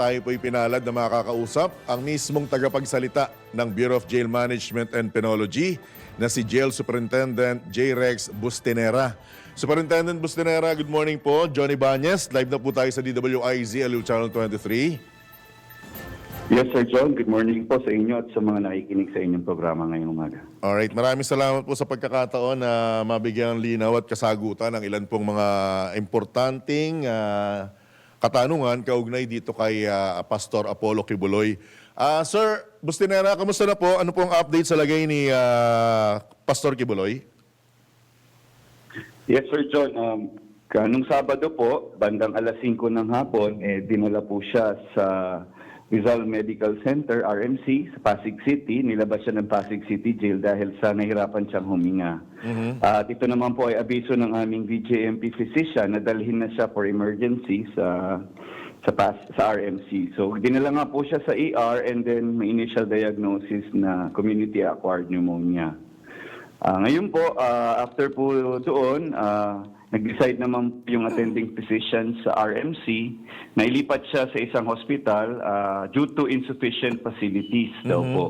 tayo po ipinalad na makakausap ang mismong tagapagsalita ng Bureau of Jail Management and Penology na si Jail Superintendent J. Rex Bustinera. Superintendent Bustinera, good morning po. Johnny Banyes, live na po tayo sa DWIZ Aliw Channel 23. Yes, Sir John. Good morning po sa inyo at sa mga nakikinig sa inyong programa ngayong umaga. Alright, maraming salamat po sa pagkakataon na mabigyan linaw at kasagutan ng ilan pong mga importanteng ah, katanungan kaugnay dito kay ah, Pastor Apollo Kibuloy. Ah, Sir Bustinera, kamusta na po? Ano pong update sa lagay ni ah, Pastor Kibuloy? Yes, Sir John. Um, kanong Sabado po, bandang alas 5 ng hapon, eh, dinala po siya sa Rizal Medical Center, RMC, sa Pasig City. Nilabas siya ng Pasig City Jail dahil sa nahirapan siyang huminga. At ito naman po ay abiso ng aming VJMP physician na dalhin na siya for emergency sa sa pas, sa RMC. So dinala nga po siya sa ER and then may initial diagnosis na community acquired pneumonia. Ah, ngayon po, ah, after po doon, ah, nag-decide naman yung attending physician sa RMC na ilipat siya sa isang hospital ah, due to insufficient facilities daw po.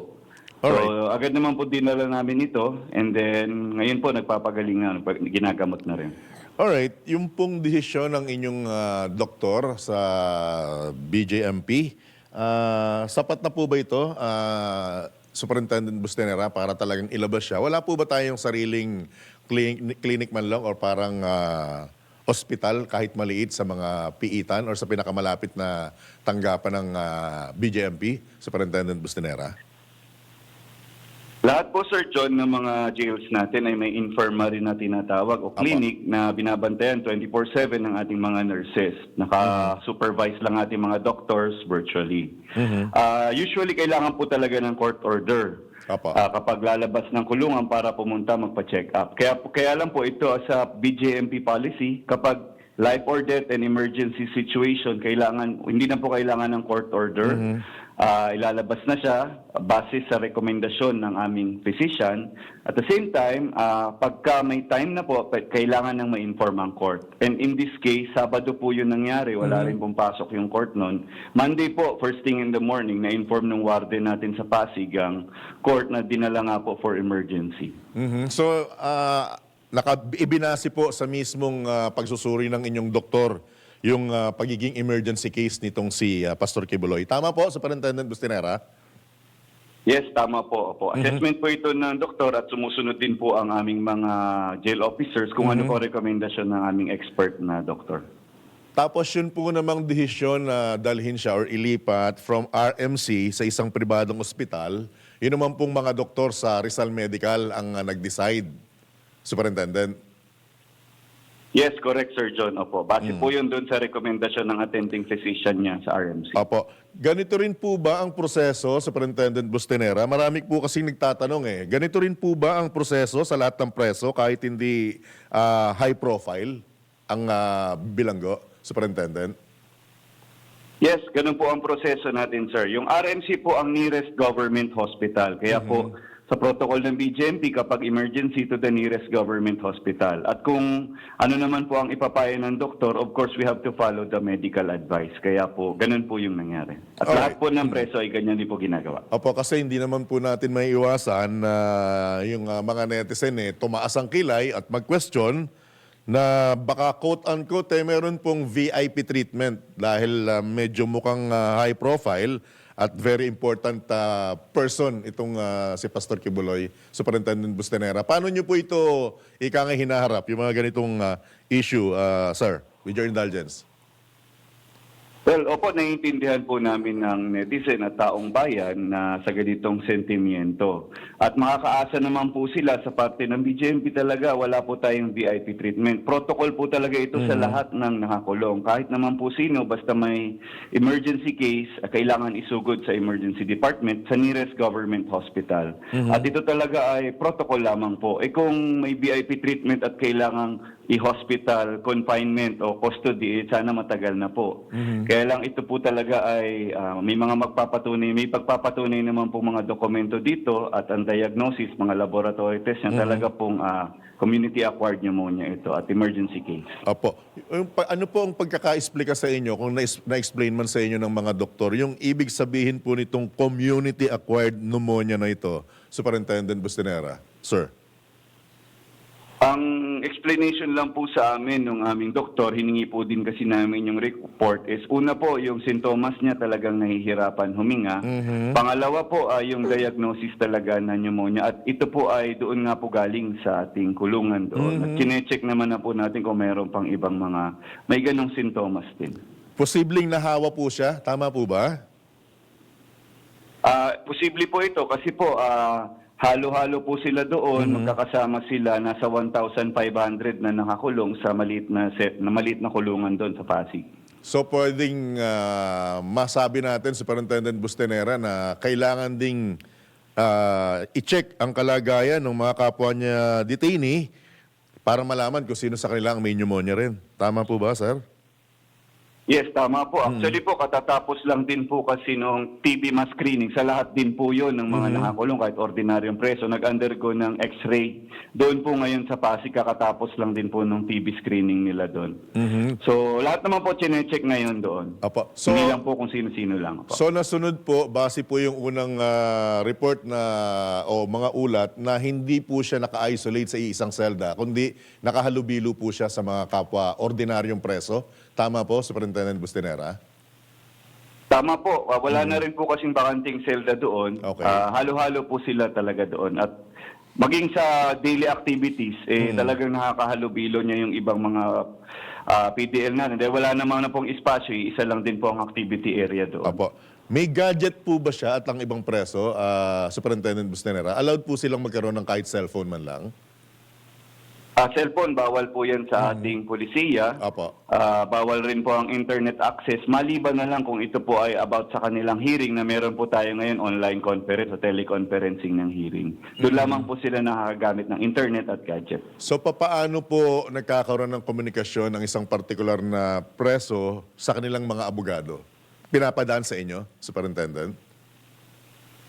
So, Alright. agad naman po dinala namin ito and then ngayon po nagpapagaling na, ginagamot na rin. Alright, yung pong desisyon ng inyong ah, doktor sa BJMP, ah, sapat na po ba ito, ah, Superintendent Bustenera, para talagang ilabas siya? Wala po ba tayong sariling clinic, clinic man lang or parang ah, hospital kahit maliit sa mga piitan or sa pinakamalapit na tanggapan ng ah, BJMP, Superintendent Bustenera? Lahat po, Sir John, ng mga jails natin ay may infirmary na tinatawag o clinic na binabantayan 24-7 ng ating mga nurses. Naka-supervise lang ating mga doctors virtually. Ah, usually, kailangan po talaga ng court order. Apo. Ah, kapag lalabas ng kulungan para pumunta magpa-check up. Kaya, kaya lang po ito sa BJMP policy, kapag life or death and emergency situation, kailangan, hindi na po kailangan ng court order. Ah, ilalabas na siya base sa rekomendasyon ng aming physician. At the same time, ah, pagka may time na po, kailangan nang ma-inform ang court. And in this case, Sabado po yun nangyari. Wala rin pong pasok yung court noon. Monday po, first thing in the morning, na-inform ng warden natin sa Pasig ang court na dinala nga po for emergency. Mhm. So, uh, naka, ibinasi po sa mismong ah, pagsusuri ng inyong doktor yung ah, pagiging emergency case nitong si ah, Pastor Kibuloy. Tama po, Superintendent Bustinera? Yes, tama po. po. Assessment po ito ng doktor at sumusunod din po ang aming mga jail officers kung ano po rekomendasyon ng aming expert na doktor. Tapos yun po namang desisyon na dalhin siya or ilipat from RMC sa isang pribadong ospital, yun naman pong mga doktor sa Rizal Medical ang ah, nag-decide, Superintendent. Yes, correct Sir John. Opo. Base po yun doon sa rekomendasyon ng attending physician niya sa RMC. Apo, ganito rin po ba ang proseso, Superintendent Bustinera? Marami po kasi nagtatanong eh. Ganito rin po ba ang proseso sa lahat ng preso kahit hindi ah, high profile ang ah, bilanggo, Superintendent? Yes, ganun po ang proseso natin, sir. Yung RMC po ang nearest government hospital. Kaya po, sa protocol ng BGMP, kapag emergency to the nearest government hospital. At kung ano naman po ang ipapayo ng doktor, of course, we have to follow the medical advice. Kaya po, ganun po yung nangyari. At Alright. lahat po ng preso ay ganyan din po ginagawa. Opo, kasi hindi naman po natin may iwasan na yung ah, mga netizen eh, tumaas ang kilay at mag-question na baka quote-unquote eh, meron pong VIP treatment dahil ah, medyo mukhang ah, high profile at very important ah, person itong ah, si Pastor Kibuloy, Superintendent Bustenera. Paano nyo po ito ika nga hinaharap, yung mga ganitong ah, issue, ah, sir, with your indulgence? Well, opo, naiintindihan po namin ng netizen at taong bayan na sa ganitong sentimiento. At makakaasa naman po sila sa parte ng BJMP talaga, wala po tayong VIP treatment. Protocol po talaga ito sa lahat ng nakakulong. Kahit naman po sino, basta may emergency case, ah, kailangan isugod sa emergency department sa nearest government hospital. At ito talaga ay protocol lamang po. Eh kung may VIP treatment at kailangang i-hospital confinement o custody, eh, sana matagal na po. Kaya lang ito po talaga ay ah, may mga magpapatunay, may pagpapatunay naman po mga dokumento dito at ang diagnosis, mga laboratory test niya talaga pong ah, community-acquired pneumonia ito at emergency case. Opo. Ano po ang pagkaka-explica sa inyo, kung na- na-explain man sa inyo ng mga doktor, yung ibig sabihin po nitong community-acquired pneumonia na ito, Superintendent Bustinera? Sir. Ang explanation lang po sa amin ng aming doktor, hiningi po din kasi namin yung report is una po yung sintomas niya talagang nahihirapan huminga. Pangalawa po ay yung diagnosis talaga na pneumonia at ito po ay doon nga po galing sa ating kulungan doon. At chinecheck naman na po natin kung mayroon pang ibang mga may ganong sintomas din. Posibleng nahawa po siya, tama po ba? Ah, posible po ito kasi po ah, halo-halo po sila doon, magkakasama sila nasa 1,500 na nakakulong sa maliit na set, na maliit na kulungan doon sa Pasig. So pwedeng ah, masabi natin, Superintendent Bustenera, na kailangan ding ah, i-check ang kalagayan ng mga kapwa niya detainee para malaman kung sino sa kanila ang may pneumonia rin. Tama po ba, sir? Yes, tama po. Actually po, katatapos lang din po kasi nung TB mass screening. Sa lahat din po yun ng mga nakakulong, kahit ordinaryong preso, nag-undergo ng x-ray. Doon po ngayon sa Pasig, kakatapos lang din po nung TB screening nila doon. So, lahat naman po chinecheck ngayon doon. Apo. So, Hindi lang po kung sino-sino lang po. so nasunod po, base po yung unang ah, report na o mga ulat na hindi po siya naka-isolate sa isang selda, kundi nakahalubilo po siya sa mga kapwa ordinaryong preso. Tama po, Superintendent Bustinera? Tama po. Ah, Wala na rin po kasing bakanting selda doon. Okay. Ah, halo-halo po sila talaga doon. At maging sa daily activities, eh, talagang nakakahalubilo niya yung ibang mga ah, PDL na. Dahil wala namang na pong espasyo, eh, isa lang din po ang activity area doon. Apo. May gadget po ba siya at ang ibang preso, ah, Superintendent Bustinera? Allowed po silang magkaroon ng kahit cellphone man lang? Ah, cellphone, bawal po yan sa ating polisiya. Apo. Ah, bawal rin po ang internet access. Maliban na lang kung ito po ay about sa kanilang hearing na meron po tayo ngayon online conference o teleconferencing ng hearing. Doon lamang po sila nakakagamit ng internet at gadget. So papaano po nagkakaroon ng komunikasyon ng isang partikular na preso sa kanilang mga abogado? Pinapadaan sa inyo, Superintendent?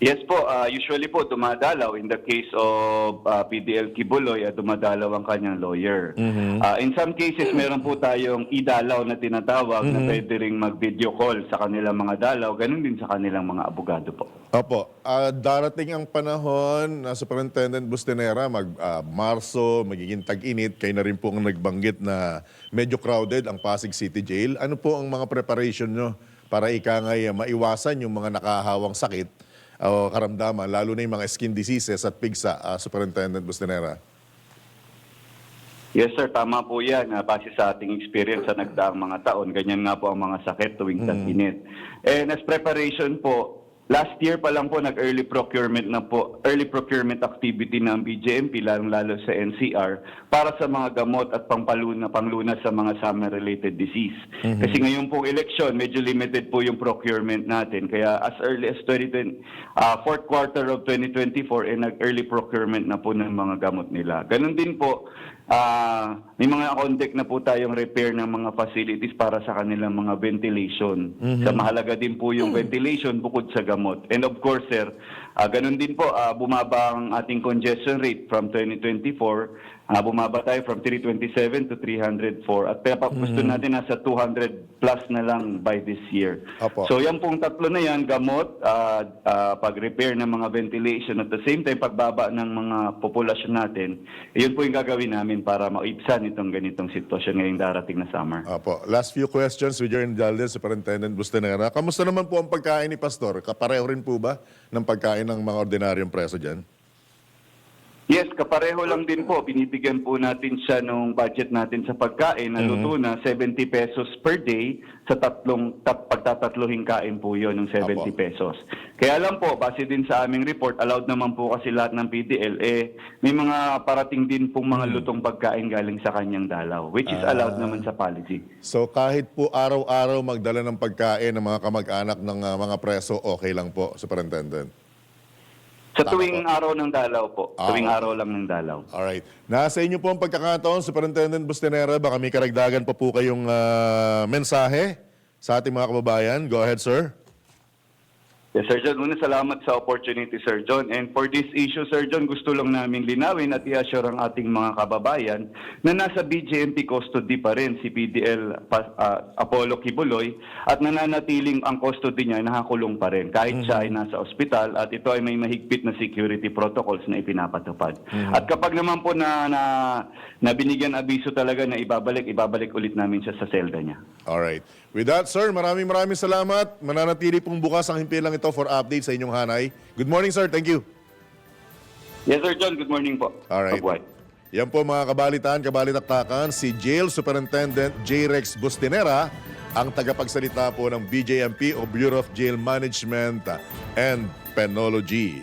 Yes po, ah, usually po dumadalaw in the case of ah, PDL Kibuloy, ah, dumadalaw ang kanyang lawyer. Ah, in some cases, meron po tayong idalaw na tinatawag na pwede ring mag-video call sa kanilang mga dalaw, ganun din sa kanilang mga abogado po. Opo. Ah, darating ang panahon na Superintendent Bustinera, mag ah, Marso, magiging tag-init, kayo na rin po ang nagbanggit na medyo crowded ang Pasig City Jail. Ano po ang mga preparation nyo para ikangay ah, maiwasan yung mga nakahawang sakit o karamdaman, lalo na yung mga skin diseases at pigsa, ah, Superintendent Bustinera? Yes sir, tama po yan. Ah, base sa ating experience sa nagdaang mga taon, ganyan nga po ang mga sakit tuwing tag-init. And as preparation po, last year pa lang po nag-early procurement na po, early procurement activity ng BJMP, lalong-lalo sa NCR, para sa mga gamot at pangpaluna, pangluna sa mga summer-related disease. Kasi ngayon pong election, medyo limited po yung procurement natin. Kaya as early as 2020, ah, fourth quarter of 2024, eh, nag-early procurement na po ng mga gamot nila. Ganon din po, Ah, may mga contact na po tayong repair ng mga facilities para sa kanilang mga ventilation. Sa mahalaga din po yung ventilation bukod sa gamot. And of course, sir, ah, ganun din po, ah, bumaba ang ating congestion rate from 2024. Ah, bumaba tayo from 327 to 304. At kaya pa gusto natin nasa 200 plus na lang by this year. Opo. So yan pong tatlo na yan, gamot, ah, ah, pag-repair ng mga ventilation, at the same time pagbaba ng mga populasyon natin, yun po yung gagawin namin para maibsan itong ganitong sitwasyon ngayong darating na summer. Opo. Last few questions with your indulgence, Superintendent Bustinera. Kamusta naman po ang pagkain ni Pastor? Kapareho rin po ba ng pagkain ng mga ordinaryong preso dyan? Yes, kapareho lang din po. Binibigyan po natin siya nung budget natin sa pagkain na luto na 70 pesos per day sa tatlong tat, pagtatatluhing kain po yon ng 70 Apo. pesos. Kaya lang po, base din sa aming report, allowed naman po kasi lahat ng PDL, eh, may mga parating din pong mga lutong pagkain galing sa kanyang dalaw, which is allowed naman sa policy. So kahit po araw-araw magdala ng pagkain ng mga kamag-anak ng ah, mga preso, okay lang po, Superintendent? Sa Tama tuwing po. araw ng dalaw po. Ah, tuwing okay. araw lang ng dalaw. Alright. Nasa inyo po ang pagkakataon, Superintendent Bustinera. Baka may karagdagan pa po kayong ah, mensahe sa ating mga kababayan. Go ahead, sir. Yes, Sir John. Una, salamat sa opportunity, Sir John. And for this issue, Sir John, gusto lang namin linawin at i-assure ang ating mga kababayan na nasa BJMP custody pa rin si PDL pa- ah, Apollo Kibuloy at nananatiling ang custody niya ay nakakulong pa rin kahit siya ay nasa ospital at ito ay may mahigpit na security protocols na ipinapatupad. At kapag naman po na, na, na binigyan abiso talaga na ibabalik, ibabalik ulit namin siya sa selda niya. Alright. With that, sir, maraming maraming salamat. Mananatili pong bukas ang himpilang ito for update sa inyong hanay. Good morning, sir. Thank you. Yes, Sir John. Good morning po. Alright. Mabuhay. Yan po mga kabalitan, kabalitaktakan, si Jail Superintendent J. Rex Bustinera, ang tagapagsalita po ng BJMP o Bureau of Jail Management and Penology.